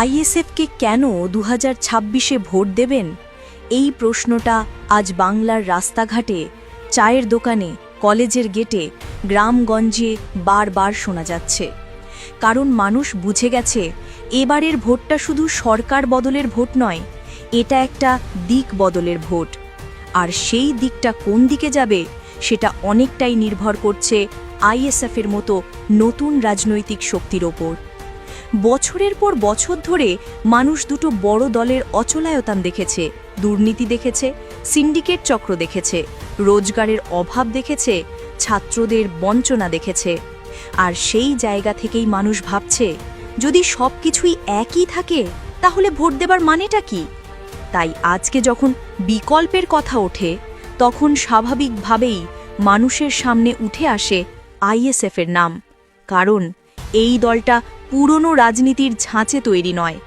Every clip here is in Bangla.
আইএসএফকে কেন দু হাজার ভোট দেবেন? এই প্রশ্নটা আজ বাংলার রাস্তাঘাটে, চায়ের দোকানে, কলেজের গেটে, গ্রামগঞ্জে বারবার শোনা যাচ্ছে। কারণ মানুষ বুঝে গেছে, এবারের ভোটটা শুধু সরকার বদলের ভোট নয়, এটা একটা দিক বদলের ভোট। আর সেই দিকটা কোন দিকে যাবে, সেটা অনেকটাই নির্ভর করছে আইএসএফের মতো নতুন রাজনৈতিক শক্তির ওপর। বছরের পর বছর ধরে মানুষ দুটো বড় দলের অচলায়তান দেখেছে, দুর্নীতি দেখেছে, সিন্ডিকেট চক্র দেখেছে, রোজগারের অভাব দেখেছে, ছাত্রদের বঞ্চনা দেখেছে। আর সেই জায়গা থেকেই মানুষ ভাবছে, যদি সব কিছুই একই থাকে, তাহলে ভোট দেবার মানেটা কি? তাই আজকে যখন বিকল্পের কথা ওঠে, তখন স্বাভাবিকভাবেই মানুষের সামনে উঠে আসে আইএসএফের নাম। কারণ এই দলটা পুরনো রাজনীতির ঝাঁচে তৈরি নয়।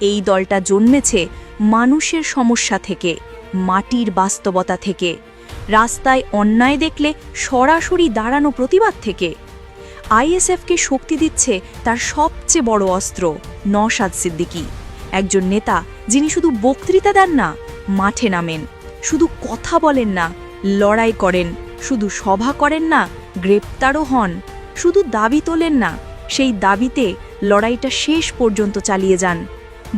এই দলটা জন্মেছে মানুষের সমস্যা থেকে, মাটির বাস্তবতা থেকে। রাস্তায় অন্যায় দেখলে সরাসরি দাঁড়ানো প্রতিবাদ থেকে। আইএসএফকে শক্তি দিচ্ছে তার সবচেয়ে বড় অস্ত্র, নওশাদ সিদ্দিকি। একজন নেতা যিনি শুধু বক্তৃতা দেন না, মাঠে নামেন। শুধু কথা বলেন না, লড়াই করেন। শুধু সভা করেন না, গ্রেপ্তারও হন। শুধু দাবি তোলেন না সেই দাবিতে লড়াইটা শেষ পর্যন্ত চালিয়ে যান।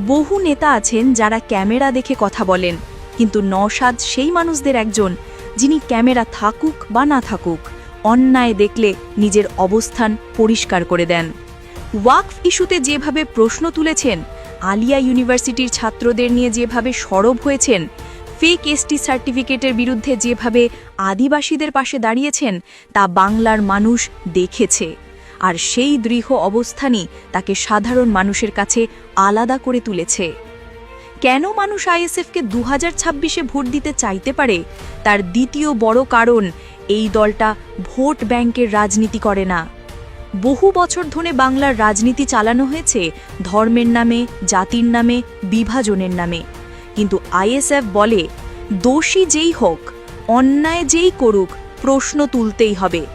বহু নেতা আছেন যারা ক্যামেরা দেখে কথা বলেন, কিন্তু নওশাদ সেই মানুষদের একজন যিনি ক্যামেরা থাকুক বা না থাকুক, অন্যায় দেখলে নিজের অবস্থান পরিষ্কার করে দেন। ওয়াকফ ইস্যুতে যেভাবে প্রশ্ন তুলেছেন, আলিয়া ইউনিভার্সিটির ছাত্রদের নিয়ে যেভাবে সরব হয়েছেন, ফেক এসটি সার্টিফিকেটের বিরুদ্ধে যেভাবে আদিবাসীদের পাশে দাঁড়িয়েছেন, তা বাংলার মানুষ দেখেছে। আর সেই দৃঢ় অবস্থানই তাকে সাধারণ মানুষের কাছে আলাদা করে তুলেছে। কেন মানুষ আইএসএফকে দু হাজার ছাব্বিশে ভোট দিতে চাইতে পারে? তার দ্বিতীয় বড় কারণ, এই দলটা ভোট ব্যাংকের রাজনীতি করে না। বহু বছর ধরে বাংলার রাজনীতি চালানো হয়েছে ধর্মের নামে, জাতির নামে, বিভাজনের নামে। কিন্তু আইএসএফ বলে, দোষী যেই হোক, অন্যায় যেই করুক, প্রশ্ন তুলতেই হবে।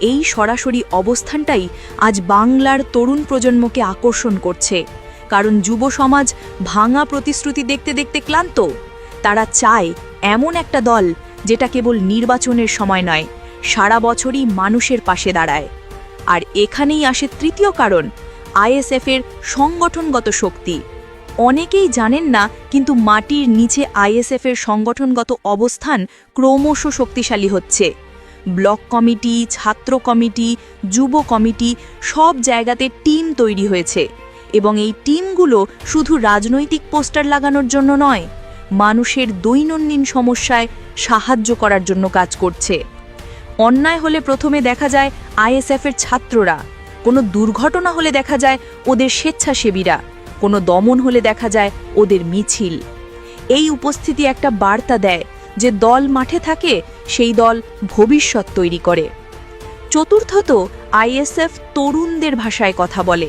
এই সরাসরি অবস্থানটাই আজ বাংলার তরুণ প্রজন্মকে আকর্ষণ করছে। কারণ যুব সমাজ ভাঙা প্রতিশ্রুতি দেখতে দেখতে ক্লান্ত। তারা চায় এমন একটা দল যেটা কেবল নির্বাচনের সময় নয়, সারা বছরই মানুষের পাশে দাঁড়ায়। আর এখানেই আসে তৃতীয় কারণ, আইএসএফের সংগঠনগত শক্তি। অনেকেই জানেন না, কিন্তু মাটির নিচে আইএসএফের সংগঠনগত অবস্থান ক্রমশ শক্তিশালী হচ্ছে। ব্লক কমিটি, ছাত্র কমিটি, যুব কমিটি সব জায়গাতে টিম তৈরি হয়েছে এবং এই টিমগুলো শুধু রাজনৈতিক পোস্টার লাগানোর জন্য নয়, মানুষের দৈনন্দিন সমস্যায় সাহায্য করার জন্য কাজ করছে। অন্যায় হলে প্রথমে দেখা যায় আইএসএফের ছাত্ররা, কোনো দুর্ঘটনা হলে দেখা যায় ওদের স্বেচ্ছাসেবীরা, কোনো দমন হলে দেখা যায় ওদের মিছিল। এই উপস্থিতি একটা বার্তা দেয় যে দল মাঠে থাকে সেই দল ভবিষ্যৎ তৈরি করে। চতুর্থত আইএসএফ তরুণদের ভাষায় কথা বলে।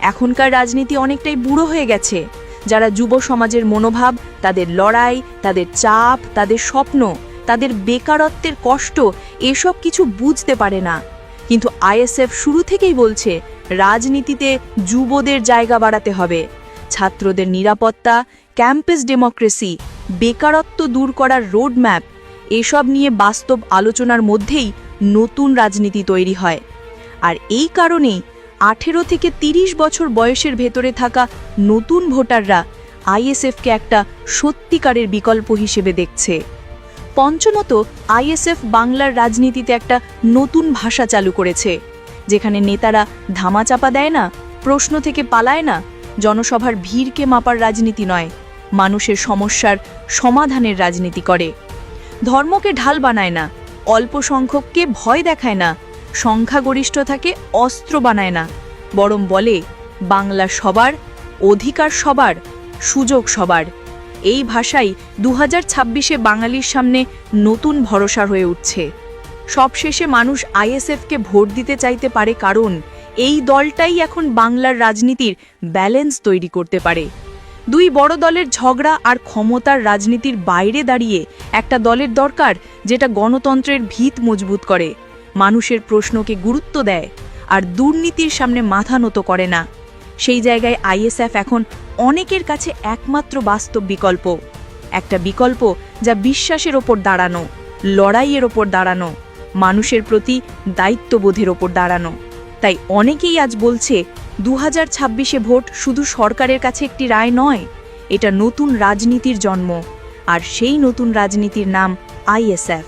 এখনকার রাজনীতি অনেকটাই বুড়ো হয়ে গেছে। যারা যুব সমাজের মনোভাব, তাদের লড়াই, তাদের চাপ, তাদের স্বপ্ন, তাদের বেকারত্বের কষ্ট, এসব কিছু বুঝতে পারে না। কিন্তু আইএসএফ শুরু থেকেই বলছে, রাজনীতিতে যুবদের জায়গা বাড়াতে হবে। ছাত্রদের নিরাপত্তা, ক্যাম্পাস ডেমোক্রেসি, বেকারত্ব দূর করার রোডম্যাপ এসব নিয়ে বাস্তব আলোচনার মধ্যেই নতুন রাজনীতি তৈরি হয়। আর এই কারণেই আঠেরো থেকে ৩০ বছর বয়সের ভেতরে থাকা নতুন ভোটাররা আইএসএফকে একটা সত্যিকারের বিকল্প হিসেবে দেখছে। পঞ্চমত, আইএসএফ বাংলার রাজনীতিতে একটা নতুন ভাষা চালু করেছে, যেখানে নেতারা ধামাচাপা দেয় না, প্রশ্ন থেকে পালায় না, জনসভার ভিড়কে মাপার রাজনীতি নয়, মানুষের সমস্যার সমাধানের রাজনীতি করে। ধর্মকে ঢাল বানায় না, অল্প সংখ্যককে ভয় দেখায় না, সংখ্যাগরিষ্ঠতাকে অস্ত্র বানায় না, বরং বলে, বাংলা সবার, অধিকার সবার, সুযোগ সবার। এই ভাষাই দু হাজার ছাব্বিশে বাঙালির সামনে নতুন ভরসা হয়ে উঠছে। সবশেষে মানুষ আইএসএফকে ভোট দিতে চাইতে পারে কারণ, এই দলটাই এখন বাংলার রাজনীতির ব্যালেন্স তৈরি করতে পারে। দুই বড় দলের ঝগড়া আর ক্ষমতার রাজনীতির বাইরে দাঁড়িয়ে একটা দলের দরকার যেটা গণতন্ত্রের ভিত মজবুত করে। মানুষের প্রশ্নকে গুরুত্ব দেয় আর দুর্নীতির সামনে মাথা নত করে না। সেই জায়গায় আইএসএফ এখন অনেকের কাছে একমাত্র বাস্তব বিকল্প। একটা বিকল্প যা বিশ্বাসের ওপর দাঁড়ানো, লড়াইয়ের ওপর দাঁড়ানো, মানুষের প্রতি দায়িত্ববোধের ওপর দাঁড়ানো। তাই অনেকেই আজ বলছে দু হাজার ছাব্বিশে ভোট শুধু সরকারের কাছে একটি রায় নয়, এটা নতুন রাজনীতির জন্ম, আর সেই নতুন রাজনীতির নাম আইএসএফ।